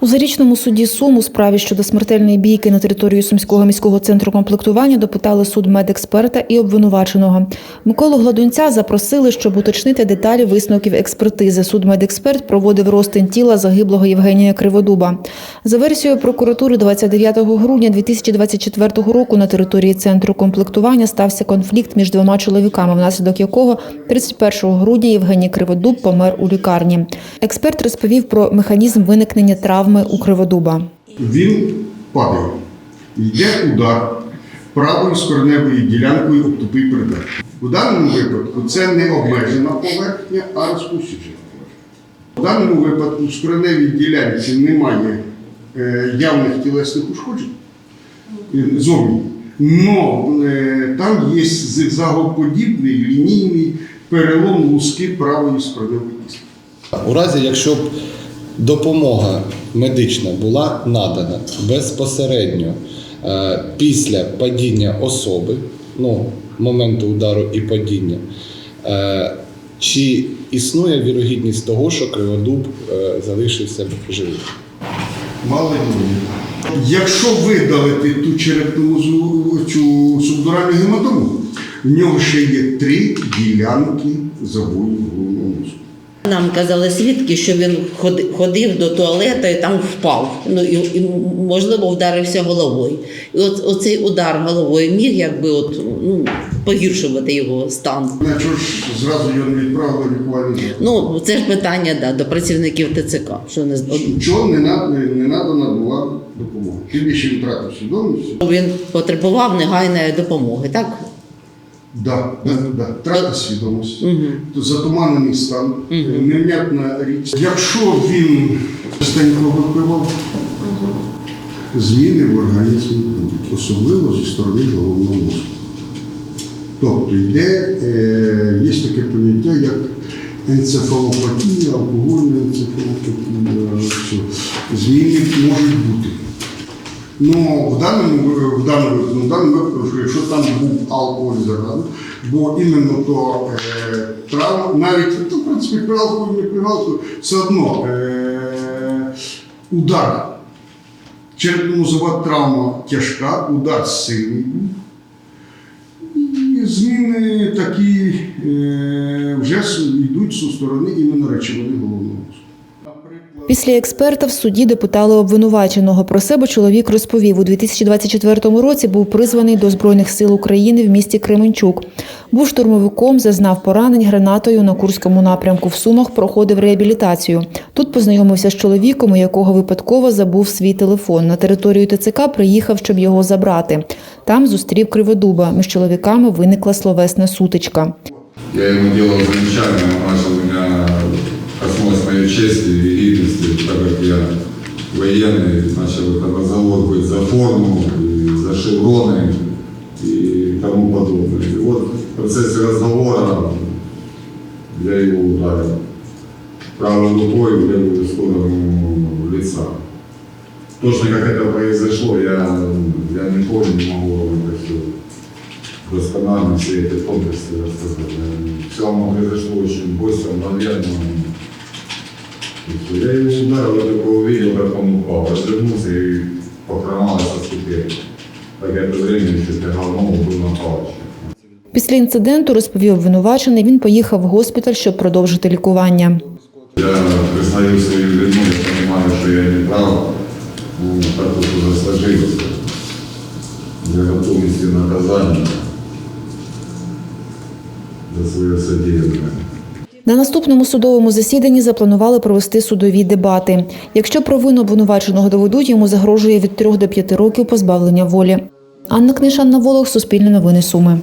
У зарічному суді Сум у справі щодо смертельної бійки на території Сумського міського центру комплектування допитали суд медексперта і обвинуваченого. Миколу Гладунця запросили, щоб уточнити деталі висновків експертизи. Суд медексперт проводив розтин тіла загиблого Євгенія Криводуба. За версією прокуратури, 29 грудня 2024 року на території центру комплектування стався конфлікт між двома чоловіками, внаслідок якого 31 грудня Євгеній Криводуб помер у лікарні. Експерт розповів про механізм виникнення травми у Криводуба. Він падає. Йде удар правою скореневою ділянкою об тупий предмет. У даному випадку це не обмежена поверхня, а розпущена поверхня. У даному випадку в скореневій ділянці немає е, явних тілесних ушкоджень е, зовні. Но е, там є зигзагоподібний лінійний перелом луски правої скореневої кістки. У разі, якщо б допомога медична була надана безпосередньо е, після падіння особи, ну, моменту удару і падіння, е, чи існує вірогідність того, що Криводуб е, залишився живим? Мало Якщо видалити ту черепну цю субдуральну гематому, в нього ще є три ділянки забою головного мозку. Нам казали свідки, що він ходи- ходив до туалету і там впав. Ну і, і можливо вдарився головою. І от оцей удар головою міг якби от ну погіршувати його стан. На чого ж зразу його не відправили в? Ну це ж питання да, до працівників ТЦК. Що не Чого не, на- не, не надана була допомога? Тим більше він втратив свідомість. він потребував негайної допомоги, так? Да, да, да. Втрата свідомості, Мгм. то затуманений стан, невнятна річ. Якщо він частенько випивав, зміни в організмі будуть, особливо зі сторони головного мозку. Тобто йде, е, є таке поняття, як енцефалопатія, алкогольна енцефалопатія. що Зміни можуть бути. Ну, в даному, в даному, ну, в даному випадку, що якщо там був алкоголь заради, бо іменно то е, травма, навіть, ну, в принципі, при алкоголі, не при алкоголі, все одно е, удар. Черепно-мозова травма тяжка, удар сильний. І зміни такі е, вже йдуть зі сторони іменно речовини головного мозку. Після експерта в суді допитали обвинуваченого. Про себе чоловік розповів, у 2024 році був призваний до Збройних сил України в місті Кременчук. Був штурмовиком, зазнав поранень гранатою на Курському напрямку. В Сумах проходив реабілітацію. Тут познайомився з чоловіком, у якого випадково забув свій телефон. На територію ТЦК приїхав, щоб його забрати. Там зустрів Криводуба. Між чоловіками виникла словесна сутичка. Я ему делал замечания, он чести и гидности, так как я военный, начал это разговор быть за форму, за шевроны и тому подобное. И вот в процессе разговора я его ударил правой рукой в левую сторону лица. Точно как это произошло, я, я не помню, не могу вам это все досконально все эти тонкости рассказать. Все оно произошло очень быстро, мгновенно. И всё. Я его ударил, я только увидел, как он упал, развернулся и похромал со ступени. Так это время еще тягал ногу, был на палочке. Після інциденту розповів обвинувачений. Він поїхав в госпіталь, щоб продовжити лікування. Я признаю свою вину, я понимаю, что я не прав. Ну, так вот уже сложилось. Я готов нести наказание за свое содеянное. На наступному судовому засіданні запланували провести судові дебати. Якщо провину обвинуваченого доведуть, йому загрожує від 3 до 5 років позбавлення волі. Анна Книшанна Волох, Суспільне новини Суми.